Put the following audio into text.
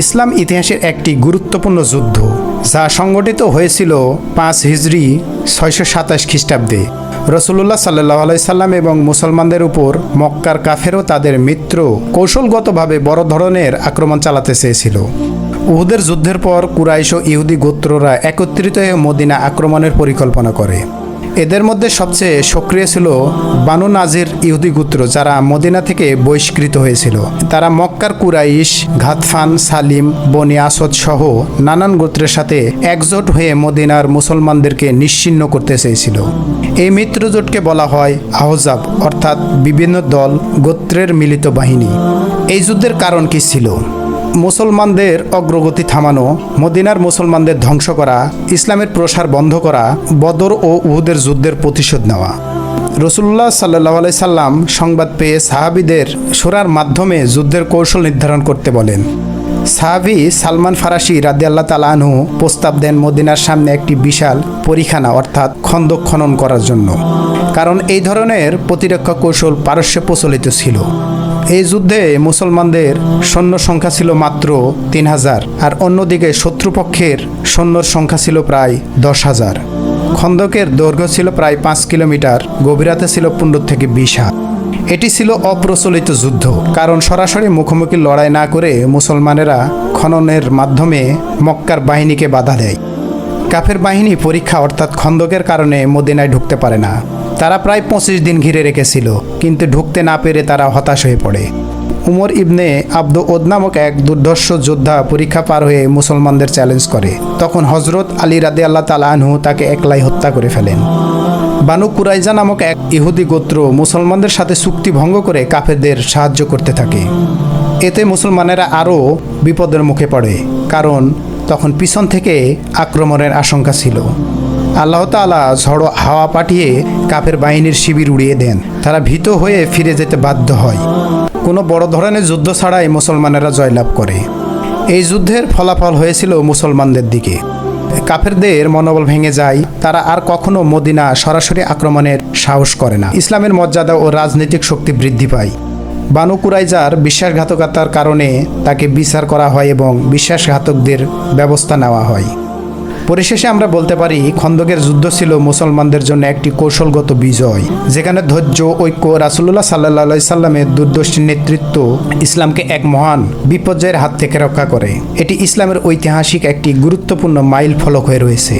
ইসলাম ইতিহাসের একটি গুরুত্বপূর্ণ যুদ্ধ, যা সংগঠিত হয়েছিল পাঁচ হিজড়ি ছয়শো সাতাশ খ্রিস্টাব্দে। রসুল্লাহ সাল্লাহ আলাইসাল্লাম এবং মুসলমানদের উপর মক্কার কাফেরও তাদের মিত্র কৌশলগতভাবে বড় ধরনের আক্রমণ চালাতে চেয়েছিল। উহুদের যুদ্ধের পর কুরাইশ ও ইহুদি গোত্ররা একত্রিত হয়ে মদিনা আক্রমণের পরিকল্পনা করে। এদের মধ্যে সবচেয়ে সক্রিয় ছিল বানু নাজির ইহুদি গোত্র, যারা মদিনা থেকে বহিষ্কৃত হয়েছিল। তারা মক্কার কুরাইশ, ঘাতফান, সালিম, বনি আসদ সহ নানান গোত্রের সাথে একজোট হয়ে মদিনার মুসলমানদেরকে নিশ্চিহ্ন করতে চেয়েছিল। এই মিত্রজোটকে বলা হয় আহজাব, অর্থাৎ বিভিন্ন দল, গোত্রের মিলিত বাহিনী। এই যুদ্ধের কারণ কি ছিল? মুসলমানদের অগ্রগতি থামানো, মদিনার মুসলমানদের ধ্বংস করা, ইসলামের প্রসার বন্ধ করা, বদর ও উহুদের যুদ্ধের প্রতিশোধ নেওয়া। রসুল্লাহ সাল্লাহ আলাই সাল্লাম সংবাদ পেয়ে সাহাবিদের সোরার মাধ্যমে যুদ্ধের কৌশল নির্ধারণ করতে বলেন। সাহাবি সালমান ফারাসি রাদি আল্লাহ তালানহু প্রস্তাব দেন মদিনার সামনে একটি বিশাল পরিখানা, অর্থাৎ খন্দক খনন করার জন্য। কারণ এই ধরনের প্রতিরক্ষা কৌশল পারস্যে প্রচলিত ছিল। এই যুদ্ধে মুসলমানদের সৈন্য সংখ্যা ছিল মাত্র তিন হাজার, আর অন্যদিকে শত্রুপক্ষের সৈন্যর সংখ্যা ছিল প্রায় দশ হাজার। খন্দকের দৈর্ঘ্য ছিল প্রায় পাঁচ কিলোমিটার, গভীরতা ছিল পনেরো থেকে বিশ হাত। এটি ছিল অপ্রচলিত যুদ্ধ, কারণ সরাসরি মুখোমুখি লড়াই না করে মুসলমানেরা খননের মাধ্যমে মক্কার বাহিনীকে বাধা দেয়। কাফের বাহিনী পরীক্ষা অর্থাৎ খন্দকের কারণে মদিনায় ঢুকতে পারে না। তারা প্রায় পঁচিশ দিন ঘিরে রেখেছিল, কিন্তু ঢুকতে না পেরে তারা হতাশ হয়ে পড়ে। উমর ইবনে আব্দ ওদ নামক এক দুর্ধর্ষ যোদ্ধা পরীক্ষা পার হয়ে মুসলমানদের চ্যালেঞ্জ করে। তখন হজরত আলী রাদে আল্লাহ তালা আনহু তাকে একলাই হত্যা করে ফেলেন। বানু কুরাইজা নামক এক ইহুদি গোত্র মুসলমানদের সাথে চুক্তি ভঙ্গ করে কাফেরদের সাহায্য করতে থাকে। এতে মুসলমানেরা আরও বিপদের মুখে পড়ে, কারণ তখন পিছন থেকে আক্রমণের আশঙ্কা ছিল। আল্লাহ তালা ঝড়ো হাওয়া পাঠিয়ে কাফের বাহিনীর শিবির উড়িয়ে দেন। তারা ভীত হয়ে ফিরে যেতে বাধ্য হয়। কোনো বড় ধরনের যুদ্ধ ছাড়াই মুসলমানেরা জয়লাভ করে। এই যুদ্ধের ফলাফল হয়েছিল মুসলমানদের দিকে। কাফেরদের মনোবল ভেঙে যায়, তারা আর কখনো মদিনা সরাসরি আক্রমণের সাহস করে না। ইসলামের মর্যাদা ও রাজনৈতিক শক্তি বৃদ্ধি পায়। বানু কুরাইজার বিশ্বাসঘাতকতার কারণে তাকে বিচার করা হয় এবং বিশ্বাসঘাতকদের ব্যবস্থা নেওয়া হয়। পরিশেষে আমরা বলতে পারি, খন্দকের যুদ্ধ ছিল মুসলমানদের জন্য একটি কৌশলগত বিজয়, যেখানে ধৈর্য, ঐক্য রাসুল্লাহ সাল্লাহ সাল্লামের দূরদর্শী নেতৃত্ব ইসলামকে এক মহান বিপর্যয়ের হাত থেকে রক্ষা করে। এটি ইসলামের ঐতিহাসিক একটি গুরুত্বপূর্ণ মাইল ফলক হয়ে রয়েছে।